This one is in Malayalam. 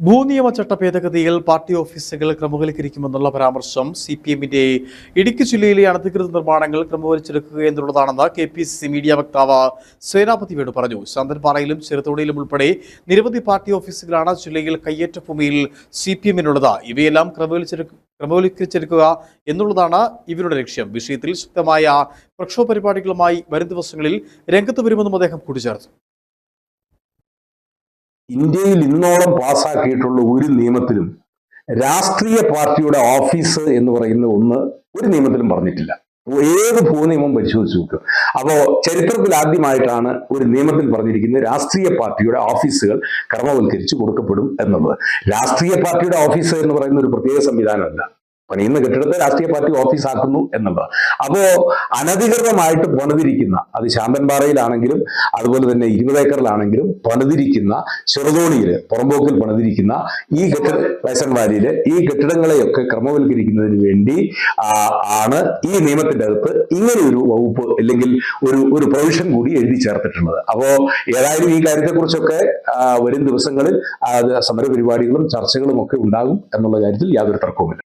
ഭൂനിയമ ചട്ട ഭേദഗതിയിൽ പാർട്ടി ഓഫീസുകൾ ക്രമവൽക്കരിക്കുമെന്നുള്ള പരാമർശം സി പി എമ്മിന്റെ ഇടുക്കി ജില്ലയിലെ അനധികൃത നിർമ്മാണങ്ങൾ ക്രമവലിച്ചെടുക്കുക എന്നുള്ളതാണെന്ന് K P C C media വക്താവ് സേനാപതി വേണു പറഞ്ഞു. ശാന്തൻപാറയിലും ചെറുതോണിയിലും ഉൾപ്പെടെ നിരവധി പാർട്ടി ഓഫീസുകളാണ് ജില്ലയിൽ കയ്യേറ്റ ഭൂമിയിൽ സി പി എമ്മിനുള്ളത് ഇവയെല്ലാം ക്രമവൽക്കരിച്ചെടുക്കുക എന്നുള്ളതാണ് ഇവരുടെ ലക്ഷ്യം. വിഷയത്തിൽ ശക്തമായ പ്രക്ഷോഭ പരിപാടികളുമായി വരും ദിവസങ്ങളിൽ രംഗത്ത് വരുമെന്നും അദ്ദേഹം കൂട്ടിച്ചേർത്തു. ഇന്ത്യയിൽ ഇന്നോളം പാസ്സാക്കിയിട്ടുള്ള ഒരു നിയമത്തിലും രാഷ്ട്രീയ പാർട്ടിയുടെ ഓഫീസ് എന്ന് പറയുന്ന ഒന്ന് ഒരു നിയമത്തിലും പറഞ്ഞിട്ടില്ല. ഏത് ഭൂനിയമം പരിശോധിച്ച് നോക്കുക അപ്പോ ചരിത്രത്തിൽ ആദ്യമായിട്ടാണ് ഒരു നിയമത്തിൽ പറഞ്ഞിരിക്കുന്ന രാഷ്ട്രീയ പാർട്ടിയുടെ ഓഫീസുകൾ ക്രമവൽക്കരിച്ച് കൊടുക്കപ്പെടും എന്നുള്ളത്. രാഷ്ട്രീയ പാർട്ടിയുടെ ഓഫീസ് എന്ന് പറയുന്ന ഒരു പ്രത്യേക സംവിധാനമല്ല. പണിയുന്ന കെട്ടിടത്തെ രാഷ്ട്രീയ പാർട്ടി ഓഫീസ് ആക്കുന്നു എന്നുള്ളത്. അപ്പോ അനധികൃതമായിട്ട് പണിതിരിക്കുന്ന അത് ശാന്തൻപാറയിലാണെങ്കിലും അതുപോലെ തന്നെ ഇരുപതേക്കറിലാണെങ്കിലും പണിതിരിക്കുന്ന ചെറുതോണിയിൽ പുറമ്പോക്കിൽ പണിതിരിക്കുന്ന ഈ കെട്ടിട വയസ്സൻ വാലിയിൽ ഈ കെട്ടിടങ്ങളെയൊക്കെ ക്രമവൽക്കരിക്കുന്നതിന് വേണ്ടി ആണ് ഈ നിയമത്തിന്റെ അകത്ത് ഇങ്ങനെ ഒരു വകുപ്പ് അല്ലെങ്കിൽ ഒരു ഒരു പ്രൊവിഷൻ കൂടി എഴുതി ചേർത്തിട്ടുള്ളത്. അപ്പോ ഏതായാലും ഈ കാര്യത്തെക്കുറിച്ചൊക്കെ വരും ദിവസങ്ങളിൽ സമരപരിപാടികളും ചർച്ചകളും ഒക്കെ ഉണ്ടാകും എന്നുള്ള കാര്യത്തിൽ യാതൊരു തർക്കവുമില്ല.